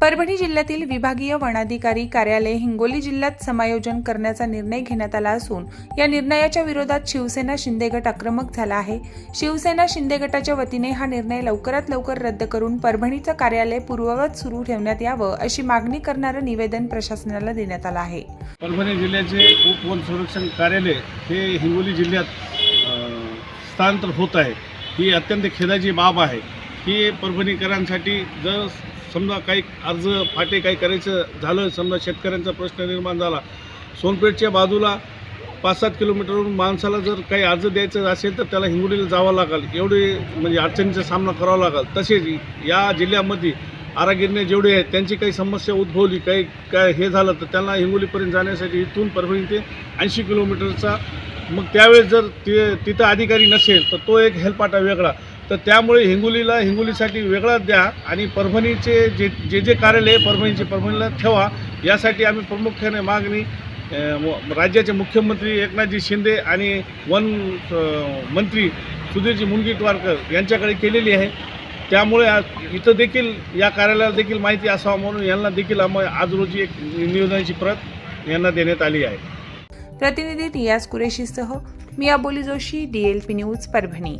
परभणी जिल्ह्यातील विभागीय वनाधिकारी कार्यालय हिंगोली जिल्ह्यात समायोजन करण्याचा निर्णय घेण्यात आला असून या निर्णयाच्या विरोधात शिवसेना शिंदे गट आक्रमक झाला आहे. शिवसेना शिंदे गटाच्या वतीने हा निर्णय लवकरात लवकर रद्द करून परभणीचं कार्यालय पूर्ववत सुरू ठेवण्यात यावं अशी मागणी करणारं निवेदन प्रशासनाला देण्यात आलं आहे. परभणी जिल्ह्याचे उपवन संरक्षण कार्यालय हे हिंगोली जिल्ह्यात स्थानांतर होत आहे. ही अत्यंत खेदाची बाब आहे. ही परभणीकरांसाठी जर समजा काही अर्ज फाटे काही करायचं झालं समजा शेतकऱ्यांचा प्रश्न निर्माण झाला सोनपेठच्या बाजूला पाच सात किलोमीटरवरून माणसाला जर काही अर्ज द्यायचं असेल तर त्याला हिंगोलीला जावं लागेल. एवढे म्हणजे अडचणीचा सामना करावा लागेल. तसेच या जिल्ह्यामध्ये आरागिरणे जेवढे आहेत त्यांची काही समस्या उद्भवली काही काय हे झालं तर त्यांना हिंगोलीपर्यंत जाण्यासाठी इथून परभणी ते ऐंशी किलोमीटरचा. मग त्यावेळेस जर ते तिथं अधिकारी नसेल तर तो एक हेल्पाटा वेगळा. तर त्यामुळे हिंगोलीला हिंगोलीसाठी वेगळाच द्या आणि परभणीचे जे जे जे कार्यालय परभणीचे परभणीला ठेवा. यासाठी आम्ही प्रामुख्याने मागणी म- राज्याचे मुख्यमंत्री एकनाथजी शिंदे आणि वन मंत्री सुधीरजी मुनगीटवारकर यांच्याकडे केलेली आहे. त्यामुळे इथं देखील या कार्यालयाला देखील माहिती असावं म्हणून यांना देखील आम्ही आज रोजी एक निवेदनाची प्रत यांना देण्यात आली आहे. प्रतिनिधी रियाज कुरेशीसह मी बोली जोशी डीएलपी न्यूज परभणी.